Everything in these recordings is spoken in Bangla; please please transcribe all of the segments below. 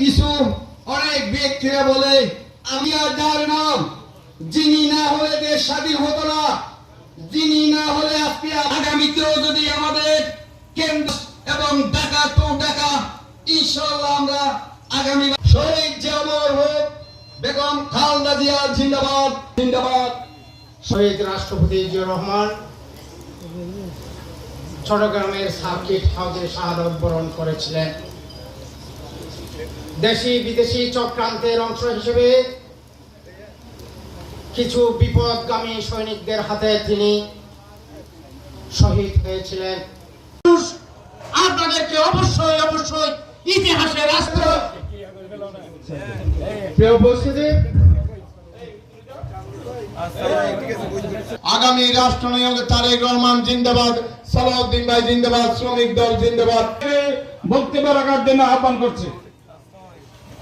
কিছু অনেক ব্যক্তিরা বলে, আমি আর যার নাম যিনি না হলে দেশ স্বাধীন হতো না। যিনি না হলে আজকে আগামীতেও যদি আমাদের কেন্দ্র এবং ঢাকা তো ঢাকা ইনশাল্লাহ আমরা আগামী শহীদ যে অমর হোক বেগম খালদা জিয়া জিন্দাবাদ জিন্দাবাদ। শহীদ রাষ্ট্রপতি জিয়া রহমান, চট্টগ্রামের সার্কিট হাউসে শাহাদত বরণ করেছিলেন। দেশি বিদেশি চক্রান্তের অংশ হিসেবে কিছু বিপদগামী সৈনিকদের হাতে তিনি শহীদ হয়েছিলেন। আপনাদেরকে অবশ্যই অবশ্যই ইতিহাসে রাষ্ট্র আগামী রাষ্ট্রনায়ক তারেক রহমান জিন্দাবাদ, সালাউদ্দিন ভাই জিন্দাবাদ, শ্রমিক দল জিন্দাবাদ। বক্তব্য রাখার জন্য আহ্বান করছে।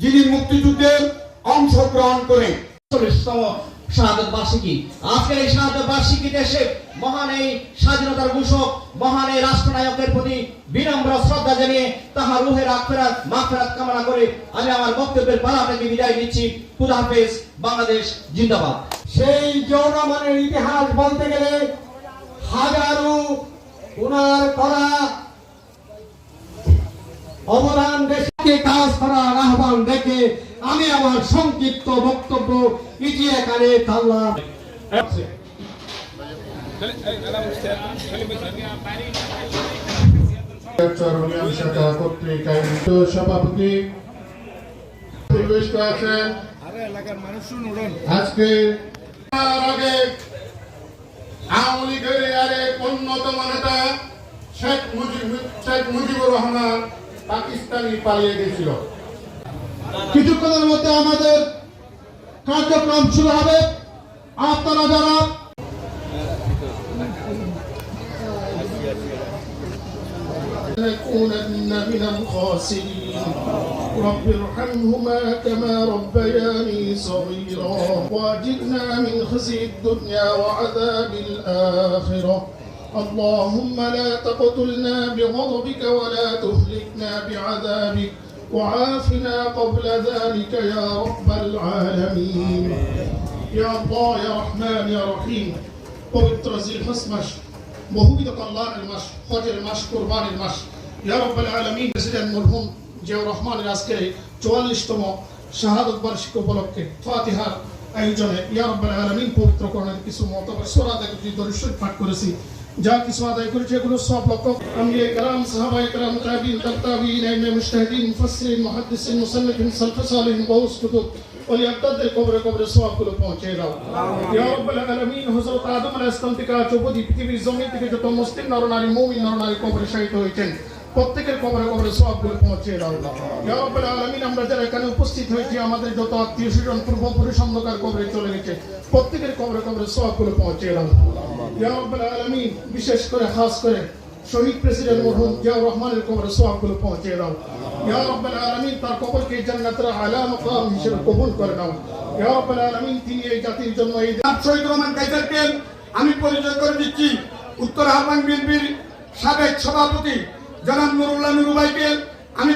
যিনি মুক্তিযুদ্ধে অংশগ্রহণ করেন। শাহাদত বার্ষিকী। আজকের এই শাহাদত বার্ষিকী দেশে মহান এই স্বাধীনতার ঘোষক মহান এই রাষ্ট্রনায়কের প্রতি বিনম্র শ্রদ্ধা জানিয়ে তাহার রুহের আখেরাত মাখেরাত কামনা করে আমি আমার বক্তব্যের পালা থেকে বিদায় নিচ্ছি। খুদা হাফেজ বাংলাদেশ জিন্দাবাদ। সেই জনমানের ইতিহাস বলতে গেলে হাজারো উনার করা অবদান দেশকে কাজ করার আহ্বান দেখে আমি আমার সংক্ষিপ্ত বক্তব্য আজকে লীগের আরেক অন্যতম শেখ মুজিব শেখ মুজিবুর রহমান পাকিস্তানি পালিয়ে গেছিল কিছুক্ষণের মধ্যে আমাদের কার্যক্রম শুরু হবে আপনারা যারা لنكونن من الخاسرين رب ارحمهما كما ربياني صغيرا واجرنا من خزي الدنيا وعذاب الآخرة اللهم لا تقتلنا بغضبك ولا تهلكنا بعذابك وعافنا قبل ذلك يا رب العالمين يا الله يا رحمن يا رحيم পবিত্র জিলহস মাস বহুবিধ কল্যাণের মাস হজের মাস কোরবানের মাস ইয়া রব্বাল আলামিন প্রেসিডেন্ট মরহুম জিয়াউর রহমানের আজকে চুয়াল্লিশতম শাহাদত বার্ষিকী উপলক্ষে ফাতিহার আয়োজনে ইয়া রব্বাল আলামিন পবিত্র করণের কিছু মতবাদ সোরাত একটি দরিশ্বর পাঠ করেছি जा किस्वादाय कुरचे कुनु सब लोगों अम्बिये कराम सहाबाए कराम ताबीन तबताबीन इमाम मुश्तहिदीन मुफस्सिरीन मुहद्दिसीन, मुसन्निफीन सल्फ सालिहीन गौस कुतुब। और ये अब्दद दे कब्र कब्र सवाब को लो पहुंचेगा या रब्बल आलमीन हज़रत आदम अलैहि सलाम तिका चुबुदी, पृथ्वी ज़मीन तिके जतो मुस्लिम नर नारी, मोमिन नर नारी कब्र शहीद होइतेन প্রত্যেকের কবরে কবরে সওয়াবগুলো পৌঁছে দাও। রাব্বাল আলামিন, আমরা যারা এখানে উপস্থিত হয়েছি, আমাদের যত আত্মীয় স্বজন পূর্বপুরুষ অন্ধকার কবরে চলে গেছে, প্রত্যেকের কবরে কবরে সওয়াবগুলো পৌঁছে দাও। রাব্বাল আলামিন, বিশেষ করে, খাস করে শহীদ প্রেসিডেন্ট মরহুম জিয়াউর রহমানের কবরে সওয়াবগুলো পৌঁছে দাও। ইয়া রাব্বাল তার কবরকে জান্নাতের আলা মাকাম হিসেবে কবুল করে নাও। ইয়া রাব্বাল তিনি এই জাতির জন্য এই শহীদ রহমান কাইসারকে আমি পরিচয় করে দিচ্ছি। উত্তর হারবান বিএনপির সাবেক সভাপতি জনাব নুরুল্লাহ নুরু ভাইকে আমি